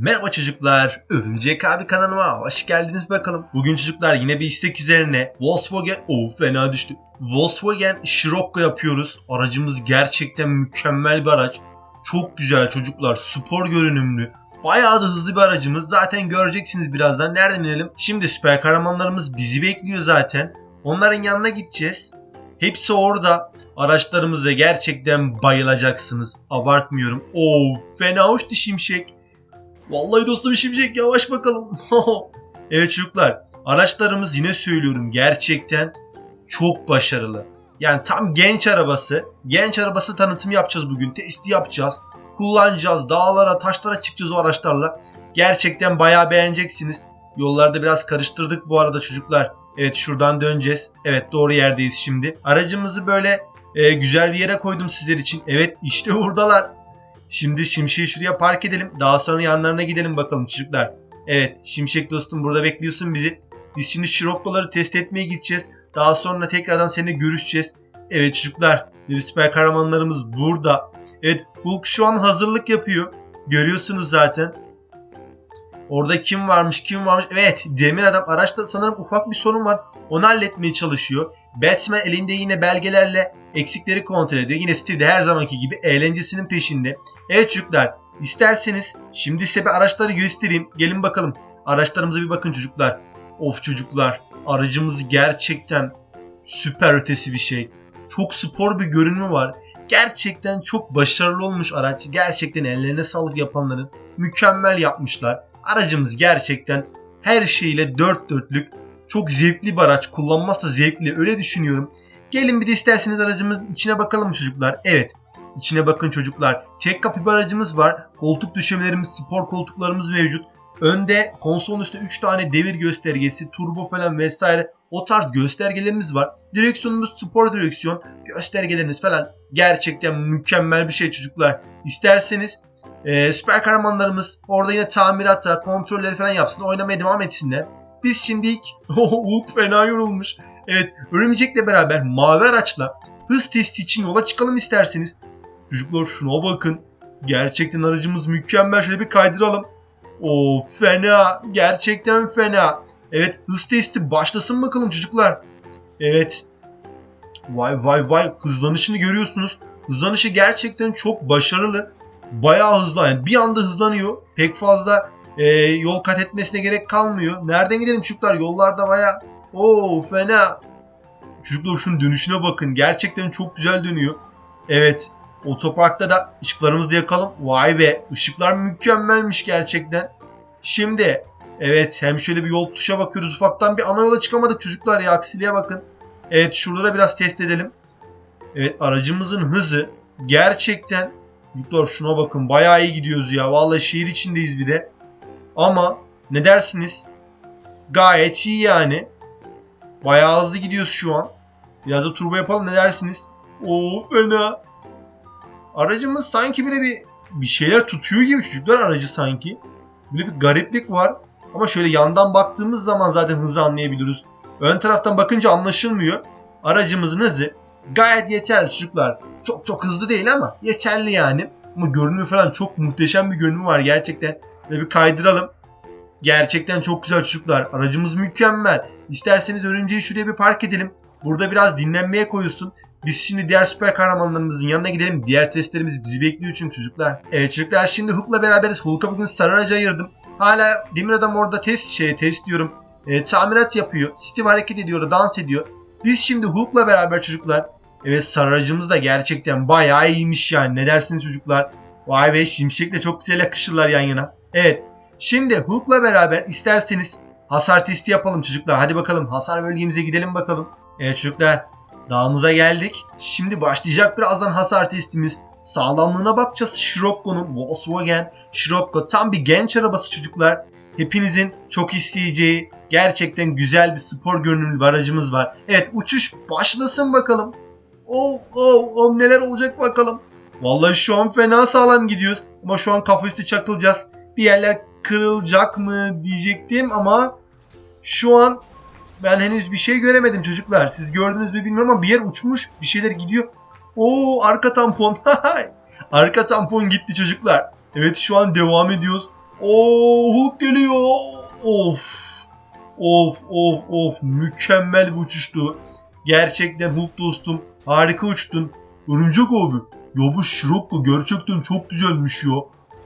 Merhaba çocuklar, Örümcek abi kanalıma hoş geldiniz bakalım. Bugün çocuklar yine bir istek üzerine Volkswagen, oh fena düştü. Volkswagen Scirocco yapıyoruz. Aracımız gerçekten mükemmel bir araç. Çok güzel çocuklar, spor görünümlü. Bayağı da hızlı bir aracımız. Zaten göreceksiniz birazdan. Nereden inelim? Şimdi süper kahramanlarımız bizi bekliyor zaten. Onların yanına gideceğiz. Hepsi orada. Araçlarımıza gerçekten bayılacaksınız. Abartmıyorum. Oo fena hoştu şimşek. Vallahi dostum şimşek yavaş bakalım. evet çocuklar araçlarımız yine söylüyorum gerçekten çok başarılı. Yani tam genç arabası. Genç arabası tanıtımı yapacağız bugün. Testi yapacağız. Kullanacağız. Dağlara taşlara çıkacağız o araçlarla. Gerçekten bayağı beğeneceksiniz. Yollarda biraz karıştırdık bu arada çocuklar. Evet şuradan döneceğiz. Evet doğru yerdeyiz şimdi. Aracımızı böyle e, güzel bir yere koydum sizler için. Evet işte buradalar. Şimdi Şimşek'i şuraya park edelim. Daha sonra yanlarına gidelim bakalım çocuklar. Evet Şimşek dostum burada bekliyorsun bizi. Biz şimdi Şirokkoları test etmeye gideceğiz. Daha sonra tekrardan seninle görüşeceğiz. Evet çocuklar bir süper kahramanlarımız burada. Evet Hulk şu an hazırlık yapıyor. Görüyorsunuz zaten. Orada kim varmış kim varmış. Evet demir adam araçta sanırım ufak bir sorun var. Onu halletmeye çalışıyor. Batman elinde yine belgelerle eksikleri kontrol ediyor. Yine Steve de her zamanki gibi eğlencesinin peşinde. Evet çocuklar isterseniz şimdi size bir araçları göstereyim. Gelin bakalım. Araçlarımıza bir bakın çocuklar. Of çocuklar aracımız gerçekten süper ötesi bir şey. Çok spor bir görünümü var. Gerçekten çok başarılı olmuş araç. Gerçekten ellerine sağlık yapanların mükemmel yapmışlar. Aracımız gerçekten her şeyle dört dörtlük. Çok zevkli bir araç. Kullanması zevkli. Öyle düşünüyorum. Gelin bir de isterseniz aracımızın içine bakalım çocuklar. Evet. İçine bakın çocuklar. Tek kapı bir aracımız var. Koltuk döşemelerimiz, spor koltuklarımız mevcut. Önde konsolun üstünde 3 tane devir göstergesi, turbo falan vesaire o tarz göstergelerimiz var. Direksiyonumuz spor direksiyon, göstergelerimiz falan gerçekten mükemmel bir şey çocuklar. İsterseniz e, süper kahramanlarımız orada yine tamirata, kontrolleri falan yapsın, oynamaya devam etsinler. Biz şimdi ilk Hulk fena yorulmuş. Evet örümcekle beraber mavi araçla hız testi için yola çıkalım isterseniz. Çocuklar şuna bakın. Gerçekten aracımız mükemmel. Şöyle bir kaydıralım. O fena. Gerçekten fena. Evet hız testi başlasın bakalım çocuklar. Evet. Vay vay vay hızlanışını görüyorsunuz. Hızlanışı gerçekten çok başarılı. Bayağı hızlı yani bir anda hızlanıyor. Pek fazla e, yol kat etmesine gerek kalmıyor. Nereden gidelim çocuklar? Yollarda bayağı Oo fena. Çocuklar şunun dönüşüne bakın. Gerçekten çok güzel dönüyor. Evet. Otoparkta da ışıklarımızı da yakalım. Vay be. ışıklar mükemmelmiş gerçekten. Şimdi evet hem şöyle bir yol tuşa bakıyoruz. Ufaktan bir ana yola çıkamadık çocuklar ya. Aksiliğe bakın. Evet şurada da biraz test edelim. Evet aracımızın hızı gerçekten çocuklar şuna bakın. Bayağı iyi gidiyoruz ya. Vallahi şehir içindeyiz bir de. Ama ne dersiniz? Gayet iyi yani. Bayağı hızlı gidiyoruz şu an. Biraz da turbo yapalım ne dersiniz? Oo fena. Aracımız sanki böyle bir bir şeyler tutuyor gibi çocuklar aracı sanki. Böyle bir gariplik var. Ama şöyle yandan baktığımız zaman zaten hızı anlayabiliyoruz. Ön taraftan bakınca anlaşılmıyor. Aracımızın hızı gayet yeterli çocuklar. Çok çok hızlı değil ama yeterli yani. Ama görünümü falan çok muhteşem bir görünümü var gerçekten. Ve bir kaydıralım. Gerçekten çok güzel çocuklar. Aracımız mükemmel. İsterseniz örümceği şuraya bir park edelim. Burada biraz dinlenmeye koyulsun. Biz şimdi diğer süper kahramanlarımızın yanına gidelim. Diğer testlerimiz bizi bekliyor çünkü çocuklar. Evet çocuklar şimdi Hulk'la beraberiz. Hulk'a bugün sarı ayırdım. Hala Demir Adam orada test şey test diyorum. E, tamirat yapıyor. Steve hareket ediyor, dans ediyor. Biz şimdi Hulk'la beraber çocuklar. Evet sarı aracımız da gerçekten bayağı iyiymiş yani. Ne dersiniz çocuklar? Vay be Şimşek'le çok güzel yakışırlar yan yana. Evet Şimdi Hulk'la beraber isterseniz hasar testi yapalım çocuklar. Hadi bakalım hasar bölgemize gidelim bakalım. Evet çocuklar dağımıza geldik. Şimdi başlayacak birazdan hasar testimiz. Sağlamlığına bakacağız Scirocco'nun Volkswagen Scirocco tam bir genç arabası çocuklar. Hepinizin çok isteyeceği gerçekten güzel bir spor görünümlü bir aracımız var. Evet uçuş başlasın bakalım. Oh oh oh neler olacak bakalım. Vallahi şu an fena sağlam gidiyoruz. Ama şu an kafa üstü çakılacağız. Bir yerler kırılacak mı diyecektim ama şu an ben henüz bir şey göremedim çocuklar. Siz gördünüz mü bilmiyorum ama bir yer uçmuş. Bir şeyler gidiyor. Oo arka tampon. arka tampon gitti çocuklar. Evet şu an devam ediyoruz. Oo Hulk geliyor. Of. Of of of mükemmel bir uçuştu. Gerçekten Hulk dostum harika uçtun. Örümcek abi ya bu Scirocco gerçekten çok güzelmiş ya.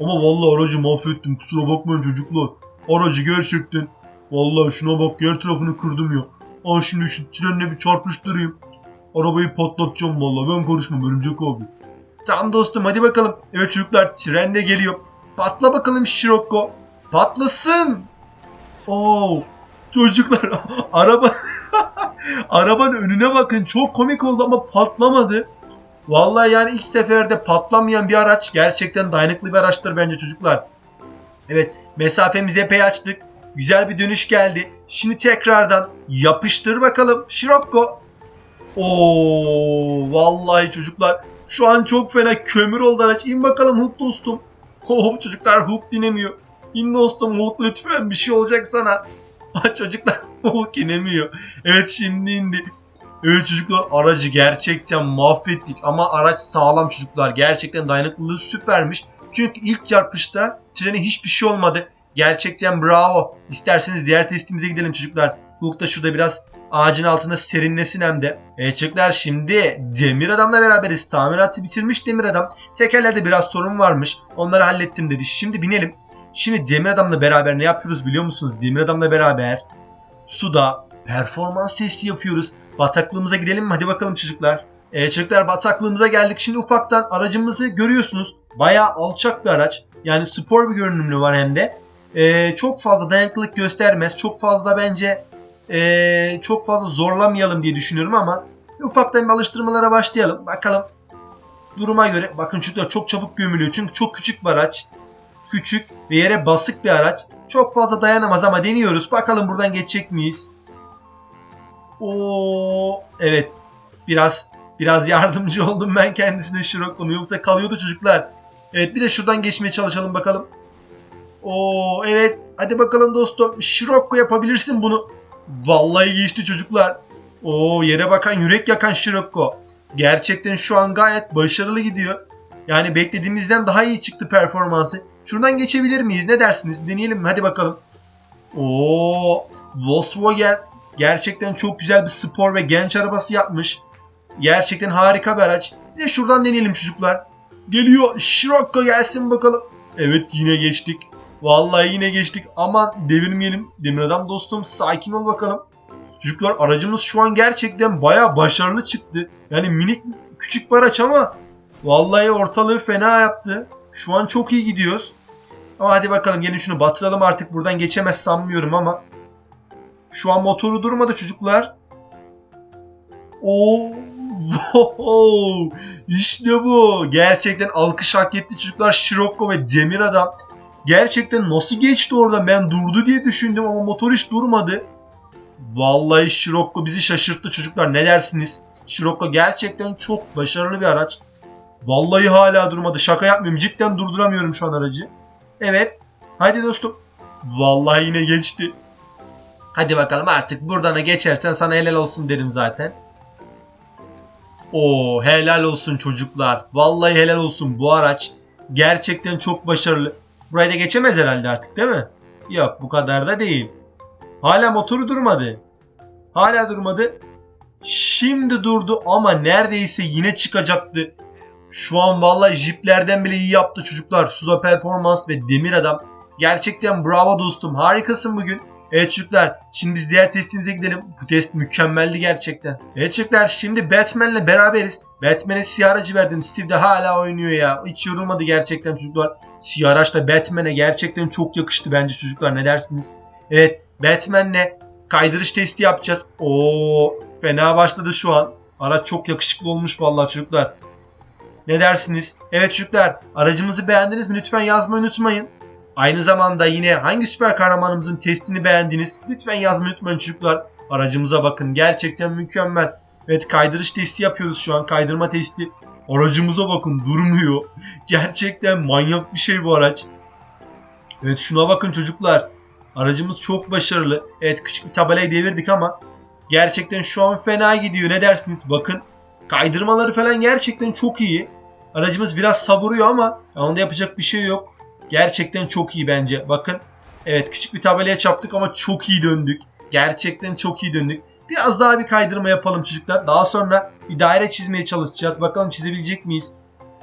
Ama vallahi aracı mahvettim kusura bakmayın çocuklar. Aracı gerçekten vallahi şuna bak yer tarafını kırdım ya. Aa şimdi şu trenle bir çarpıştırayım. Arabayı patlatacağım vallahi ben karışmam örümcek abi. Tamam dostum hadi bakalım. Evet çocuklar tren de geliyor. Patla bakalım Scirocco. Patlasın. Oo çocuklar araba arabanın önüne bakın çok komik oldu ama patlamadı. Vallahi yani ilk seferde patlamayan bir araç gerçekten dayanıklı bir araçtır bence çocuklar. Evet mesafemizi epey açtık. Güzel bir dönüş geldi. Şimdi tekrardan yapıştır bakalım. Şirokko. Oo vallahi çocuklar şu an çok fena kömür oldu araç. İn bakalım Hulk dostum. Oh çocuklar Hulk dinemiyor. İn dostum Hulk lütfen bir şey olacak sana. Çocuklar Hulk inemiyor. Evet şimdi indi. Evet çocuklar aracı gerçekten mahvettik ama araç sağlam çocuklar. Gerçekten dayanıklılığı süpermiş. Çünkü ilk çarpışta trene hiçbir şey olmadı. Gerçekten bravo. İsterseniz diğer testimize gidelim çocuklar. Hulk da şurada biraz ağacın altında serinlesin hem de. Evet çocuklar şimdi Demir Adam'la beraberiz. Tamiratı bitirmiş Demir Adam. Tekerlerde biraz sorun varmış. Onları hallettim dedi. Şimdi binelim. Şimdi Demir Adam'la beraber ne yapıyoruz biliyor musunuz? Demir Adam'la beraber suda performans testi yapıyoruz. Bataklığımıza gidelim mi? Hadi bakalım çocuklar. Evet çocuklar bataklığımıza geldik. Şimdi ufaktan aracımızı görüyorsunuz. Bayağı alçak bir araç. Yani spor bir görünümlü var hem de. Ee, çok fazla dayanıklılık göstermez. Çok fazla bence ee, çok fazla zorlamayalım diye düşünüyorum ama ufaktan bir alıştırmalara başlayalım. Bakalım duruma göre. Bakın çocuklar çok çabuk gömülüyor. Çünkü çok küçük bir araç. Küçük ve yere basık bir araç. Çok fazla dayanamaz ama deniyoruz. Bakalım buradan geçecek miyiz? Oo, evet. Biraz biraz yardımcı oldum ben kendisine Scirocco'nun. Yoksa kalıyordu çocuklar. Evet bir de şuradan geçmeye çalışalım bakalım. Oo evet. Hadi bakalım dostum. Scirocco yapabilirsin bunu. Vallahi geçti çocuklar. Oo yere bakan yürek yakan Scirocco. Gerçekten şu an gayet başarılı gidiyor. Yani beklediğimizden daha iyi çıktı performansı. Şuradan geçebilir miyiz? Ne dersiniz? Deneyelim mi? Hadi bakalım. Oo, Volkswagen gerçekten çok güzel bir spor ve genç arabası yapmış. Gerçekten harika bir araç. Bir de şuradan deneyelim çocuklar. Geliyor. Scirocco gelsin bakalım. Evet yine geçtik. Vallahi yine geçtik. Aman devirmeyelim. Demir adam dostum sakin ol bakalım. Çocuklar aracımız şu an gerçekten baya başarılı çıktı. Yani minik küçük bir araç ama vallahi ortalığı fena yaptı. Şu an çok iyi gidiyoruz. Ama hadi bakalım gelin şunu batıralım artık buradan geçemez sanmıyorum ama. Şu an motoru durmadı çocuklar. Oo, wow, işte bu. Gerçekten alkış hak etti çocuklar. Scirocco ve Demir Adam. Gerçekten nasıl geçti orada ben durdu diye düşündüm ama motor hiç durmadı. Vallahi Scirocco bizi şaşırttı çocuklar ne dersiniz? Scirocco gerçekten çok başarılı bir araç. Vallahi hala durmadı şaka yapmıyorum cidden durduramıyorum şu an aracı. Evet hadi dostum. Vallahi yine geçti. Hadi bakalım artık buradan da geçersen sana helal olsun derim zaten. Oo helal olsun çocuklar. Vallahi helal olsun bu araç. Gerçekten çok başarılı. Burayı da geçemez herhalde artık değil mi? Yok bu kadar da değil. Hala motoru durmadı. Hala durmadı. Şimdi durdu ama neredeyse yine çıkacaktı. Şu an vallahi jiplerden bile iyi yaptı çocuklar. Suda performans ve demir adam. Gerçekten bravo dostum. Harikasın bugün. Evet çocuklar şimdi biz diğer testimize gidelim. Bu test mükemmeldi gerçekten. Evet çocuklar şimdi Batman'le beraberiz. Batman'e siyah aracı verdim. Steve de hala oynuyor ya. Hiç yorulmadı gerçekten çocuklar. Siyah araç da Batman'e gerçekten çok yakıştı bence çocuklar ne dersiniz? Evet Batman'le kaydırış testi yapacağız. Oo fena başladı şu an. Araç çok yakışıklı olmuş vallahi çocuklar. Ne dersiniz? Evet çocuklar aracımızı beğendiniz mi? Lütfen yazmayı unutmayın. Aynı zamanda yine hangi süper kahramanımızın testini beğendiniz? Lütfen yazmayı unutmayın çocuklar. Aracımıza bakın gerçekten mükemmel. Evet kaydırış testi yapıyoruz şu an kaydırma testi. Aracımıza bakın durmuyor. Gerçekten manyak bir şey bu araç. Evet şuna bakın çocuklar. Aracımız çok başarılı. Evet küçük bir tabelayı devirdik ama gerçekten şu an fena gidiyor. Ne dersiniz? Bakın kaydırmaları falan gerçekten çok iyi. Aracımız biraz saburuyor ama onda yapacak bir şey yok. Gerçekten çok iyi bence. Bakın. Evet küçük bir tabelaya çarptık ama çok iyi döndük. Gerçekten çok iyi döndük. Biraz daha bir kaydırma yapalım çocuklar. Daha sonra bir daire çizmeye çalışacağız. Bakalım çizebilecek miyiz?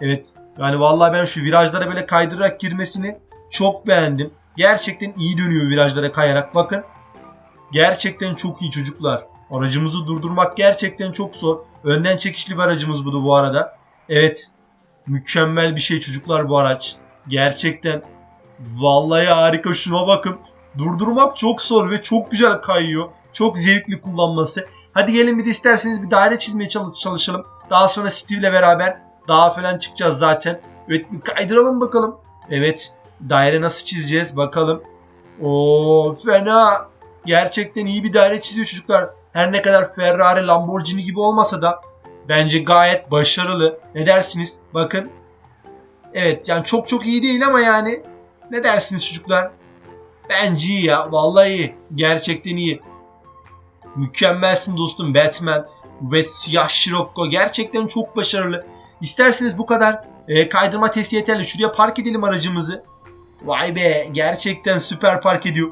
Evet. Yani vallahi ben şu virajlara böyle kaydırarak girmesini çok beğendim. Gerçekten iyi dönüyor virajlara kayarak. Bakın. Gerçekten çok iyi çocuklar. Aracımızı durdurmak gerçekten çok zor. Önden çekişli bir aracımız bu da bu arada. Evet. Mükemmel bir şey çocuklar bu araç. Gerçekten. Vallahi harika şuna bakın. Durdurmak çok zor ve çok güzel kayıyor. Çok zevkli kullanması. Hadi gelin bir de isterseniz bir daire çizmeye çalış çalışalım. Daha sonra Steve ile beraber dağa falan çıkacağız zaten. Evet bir kaydıralım bakalım. Evet. Daire nasıl çizeceğiz bakalım. Oo fena. Gerçekten iyi bir daire çiziyor çocuklar. Her ne kadar Ferrari, Lamborghini gibi olmasa da bence gayet başarılı. Ne dersiniz? Bakın. Evet yani çok çok iyi değil ama yani ne dersiniz çocuklar? Bence iyi ya. Vallahi iyi. Gerçekten iyi. Mükemmelsin dostum Batman ve siyah Scirocco. Gerçekten çok başarılı. İsterseniz bu kadar e, kaydırma testi yeterli. Şuraya park edelim aracımızı. Vay be gerçekten süper park ediyor.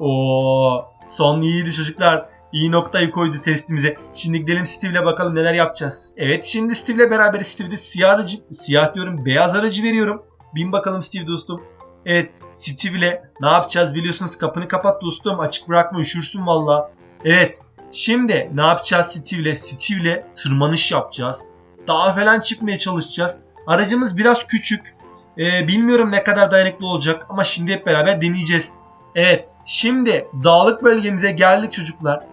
Oo son iyiydi çocuklar. İyi noktayı koydu testimize. Şimdi gidelim Steve'le bakalım neler yapacağız. Evet şimdi Steve'le beraber Steve'de siyah aracı, siyah diyorum beyaz aracı veriyorum. Bin bakalım Steve dostum. Evet Steve'le ne yapacağız biliyorsunuz kapını kapat dostum açık bırakma üşürsün valla. Evet şimdi ne yapacağız Steve'le? Steve'le tırmanış yapacağız. Dağa falan çıkmaya çalışacağız. Aracımız biraz küçük. Ee, bilmiyorum ne kadar dayanıklı olacak ama şimdi hep beraber deneyeceğiz. Evet şimdi dağlık bölgemize geldik çocuklar.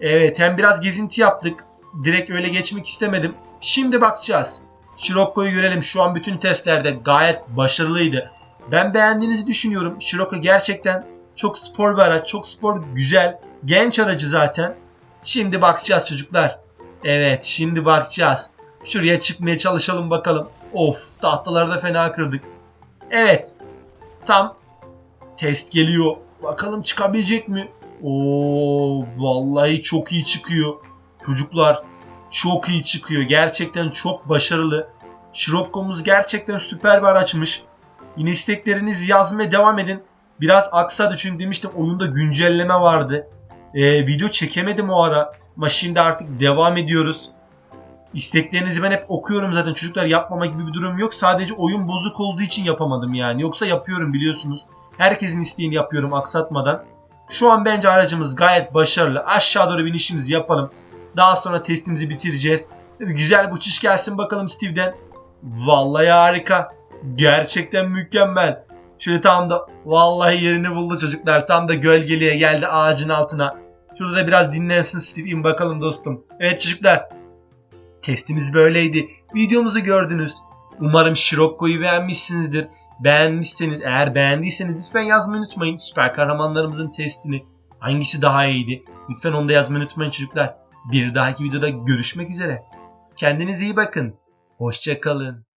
Evet hem biraz gezinti yaptık. Direkt öyle geçmek istemedim. Şimdi bakacağız. Scirocco'yu görelim. Şu an bütün testlerde gayet başarılıydı. Ben beğendiğinizi düşünüyorum. Scirocco gerçekten çok spor bir araç. Çok spor, güzel. Genç aracı zaten. Şimdi bakacağız çocuklar. Evet şimdi bakacağız. Şuraya çıkmaya çalışalım bakalım. Of tahtaları da fena kırdık. Evet. Tam test geliyor. Bakalım çıkabilecek mi? Oo vallahi çok iyi çıkıyor. Çocuklar çok iyi çıkıyor. Gerçekten çok başarılı. Scirocco'muz gerçekten süper bir araçmış. Yine isteklerinizi yazmaya devam edin. Biraz aksadı çünkü demiştim oyunda güncelleme vardı. Ee, video çekemedim o ara. Ama şimdi artık devam ediyoruz. İsteklerinizi ben hep okuyorum zaten. Çocuklar yapmama gibi bir durum yok. Sadece oyun bozuk olduğu için yapamadım yani. Yoksa yapıyorum biliyorsunuz. Herkesin isteğini yapıyorum aksatmadan. Şu an bence aracımız gayet başarılı. Aşağı doğru binişimizi yapalım. Daha sonra testimizi bitireceğiz. Güzel bir uçuş gelsin bakalım Steve'den. Vallahi harika. Gerçekten mükemmel. Şöyle tam da vallahi yerini buldu çocuklar. Tam da gölgeliğe geldi ağacın altına. Şurada da biraz dinlensin Steve. İn bakalım dostum. Evet çocuklar. Testimiz böyleydi. Videomuzu gördünüz. Umarım Scirocco'yu beğenmişsinizdir. Beğenmişseniz eğer beğendiyseniz lütfen yazmayı unutmayın. Süper kahramanlarımızın testini. Hangisi daha iyiydi? Lütfen onu da yazmayı unutmayın çocuklar. Bir dahaki videoda görüşmek üzere. Kendinize iyi bakın. Hoşçakalın.